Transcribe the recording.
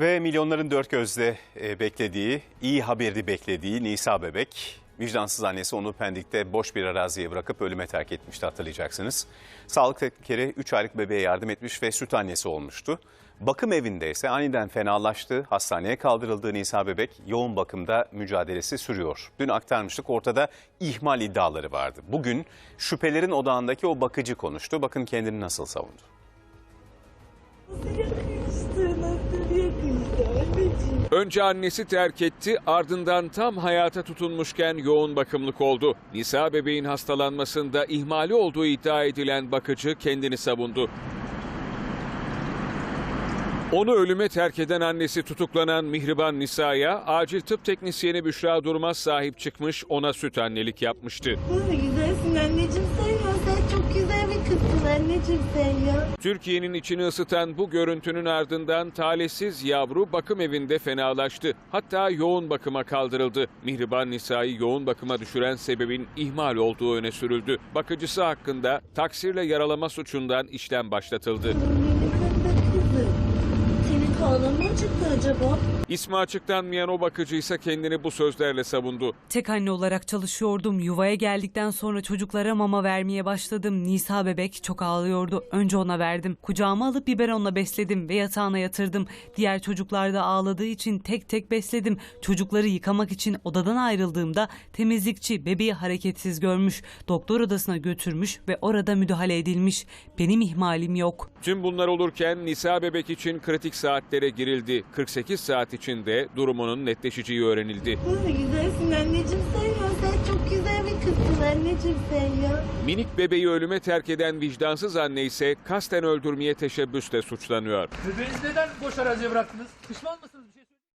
Ve milyonların dört gözle e, beklediği, iyi haberi beklediği Nisa bebek, vicdansız annesi onu Pendik'te boş bir araziye bırakıp ölüme terk etmişti hatırlayacaksınız. Sağlık teknikeri 3 aylık bebeğe yardım etmiş ve süt annesi olmuştu. Bakım evinde ise aniden fenalaştı, hastaneye kaldırıldığı Nisa bebek yoğun bakımda mücadelesi sürüyor. Dün aktarmıştık ortada ihmal iddiaları vardı. Bugün şüphelerin odağındaki o bakıcı konuştu. Bakın kendini nasıl savundu. Önce annesi terk etti, ardından tam hayata tutunmuşken yoğun bakımlık oldu. Nisa bebeğin hastalanmasında ihmali olduğu iddia edilen bakıcı kendini savundu. Onu ölüme terk eden annesi tutuklanan Mihriban Nisa'ya acil tıp teknisyeni Büşra Durmaz sahip çıkmış ona süt annelik yapmıştı. Nasıl güzelsin anneciğim. Sen çok güzel bir kızsın anneciğim sen ya. Türkiye'nin içini ısıtan bu görüntünün ardından talihsiz yavru bakım evinde fenalaştı. Hatta yoğun bakıma kaldırıldı. Mihriban Nisa'yı yoğun bakıma düşüren sebebin ihmal olduğu öne sürüldü. Bakıcısı hakkında taksirle yaralama suçundan işlem başlatıldı. Acıktı acaba? İsmi açıklanmayan o bakıcı ise kendini bu sözlerle savundu. Tek anne olarak çalışıyordum. Yuvaya geldikten sonra çocuklara mama vermeye başladım. Nisa bebek çok ağlıyordu. Önce ona verdim. Kucağıma alıp biberonla besledim ve yatağına yatırdım. Diğer çocuklar da ağladığı için tek tek besledim. Çocukları yıkamak için odadan ayrıldığımda temizlikçi bebeği hareketsiz görmüş. Doktor odasına götürmüş ve orada müdahale edilmiş. Benim ihmalim yok. Tüm bunlar olurken Nisa bebek için kritik saatlere girildi. 48 saat içinde durumunun netleşeceği öğrenildi. Nasıl güzelsin anneciğim sen ya. Sen çok kızsın anneciğim sen ya. Minik bebeği ölüme terk eden vicdansız anne ise kasten öldürmeye teşebbüsle suçlanıyor. Bebeğinizi neden boş araziye bıraktınız? Pişman mısınız?